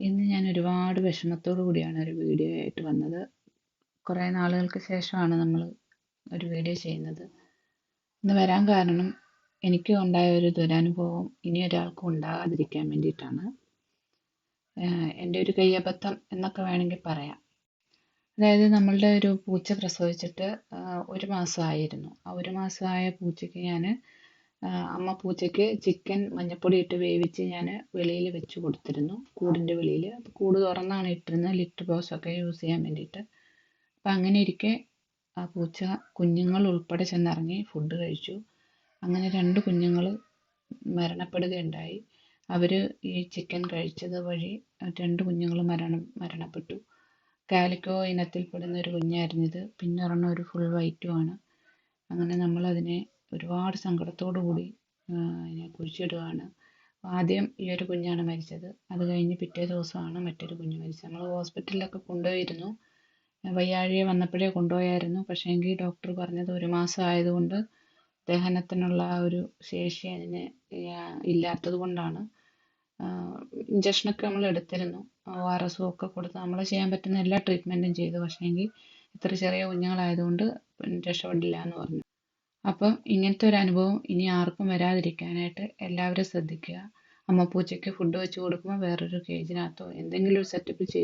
ഇന്ന് ഞാൻ ഒരുപാട് വിഷമത്തോടു കൂടിയാണ് ഒരു വീഡിയോ ആയിട്ട് വന്നത്. കുറേ നാളുകൾക്ക് ശേഷമാണ് നമ്മൾ ഒരു വീഡിയോ ചെയ്യുന്നത്. ഇന്ന് വരാൻ കാരണം എനിക്ക് ഉണ്ടായ ഒരു ദുരനുഭവം ഇനി ഒരാൾക്കും ഉണ്ടാകാതിരിക്കാൻ വേണ്ടിയിട്ടാണ്. എന്റെ ഒരു കയ്യബദ്ധം എന്നൊക്കെ വേണമെങ്കിൽ പറയാം. അതായത് നമ്മളുടെ ഒരു പൂച്ച പ്രസവിച്ചിട്ട് ഒരു മാസമായിരുന്നു. ആ ഒരു മാസമായ പൂച്ചയ്ക്ക് ഞാൻ അമ്മ പൂച്ചയ്ക്ക് ചിക്കൻ മഞ്ഞപ്പൊടി ഇട്ട് വേവിച്ച് ഞാൻ വെളിയിൽ വെച്ച് കൊടുത്തിരുന്നു. കൂടിന്റെ വെളിയിൽ. കൂട് തുറന്നാണ് ഇട്ടിരുന്നത്. ലിറ്റർ ബോക്സൊക്കെ യൂസ് ചെയ്യാൻ വേണ്ടിയിട്ട്. അപ്പം അങ്ങനെ ഇരിക്കെ ആ പൂച്ച കുഞ്ഞുങ്ങൾ ഉൾപ്പെടെ ചെന്നിറങ്ങി ഫുഡ് കഴിച്ചു. അങ്ങനെ രണ്ട് കുഞ്ഞുങ്ങൾ മരണപ്പെടുകയുണ്ടായി. അവർ ഈ ചിക്കൻ കഴിച്ചത് വഴി രണ്ട് കുഞ്ഞുങ്ങൾ മരണം മരണപ്പെട്ടു. കാലിക്കോ ഇനത്തിൽപ്പെടുന്ന ഒരു കുഞ്ഞായിരുന്നു ഇത്. പിന്നെ ഒരെണ്ണം ഒരു ഫുൾ വൈറ്റുമാണ് അങ്ങനെ നമ്മളതിനെ ഒരുപാട് സങ്കടത്തോടു കൂടി അതിനെ കുഴിച്ചിടുകയാണ് ആദ്യം ഈ ഒരു കുഞ്ഞാണ് മരിച്ചത്. അത് കഴിഞ്ഞ് പിറ്റേ ദിവസമാണ് മറ്റൊരു കുഞ്ഞ് മരിച്ചത്. നമ്മൾ ഹോസ്പിറ്റലിലൊക്കെ കൊണ്ടുപോയിരുന്നു. വയ്യാഴിക വന്നപ്പോഴേ കൊണ്ടുപോയായിരുന്നു. പക്ഷേങ്കിൽ ഡോക്ടർ പറഞ്ഞത് ഒരു മാസം ആയതുകൊണ്ട് ദഹനത്തിനുള്ള ആ ഒരു ശേഷി അതിന് ഇല്ലാത്തത് കൊണ്ടാണ്. ഇഞ്ചക്ഷനൊക്കെ നമ്മൾ എടുത്തിരുന്നു. ഒ ആർ എസും ഒക്കെ കൊടുത്ത് നമ്മൾ ചെയ്യാൻ പറ്റുന്ന എല്ലാ ട്രീറ്റ്മെന്റും ചെയ്തു. പക്ഷേങ്കിൽ ഇത്ര ചെറിയ കുഞ്ഞുങ്ങളായതുകൊണ്ട് രക്ഷപ്പെടില്ല എന്ന് പറഞ്ഞു. അപ്പം ഇങ്ങനത്തെ ഒരു അനുഭവം ഇനി ആർക്കും വരാതിരിക്കാനായിട്ട് എല്ലാവരും ശ്രദ്ധിക്കുക. അമ്മ പൂച്ചയ്ക്ക് ഫുഡ് വെച്ച് കൊടുക്കുമ്പോൾ വേറൊരു കേജിനകത്തോ എന്തെങ്കിലും ഒരു സെറ്റപ്പ് ചെയ്ത്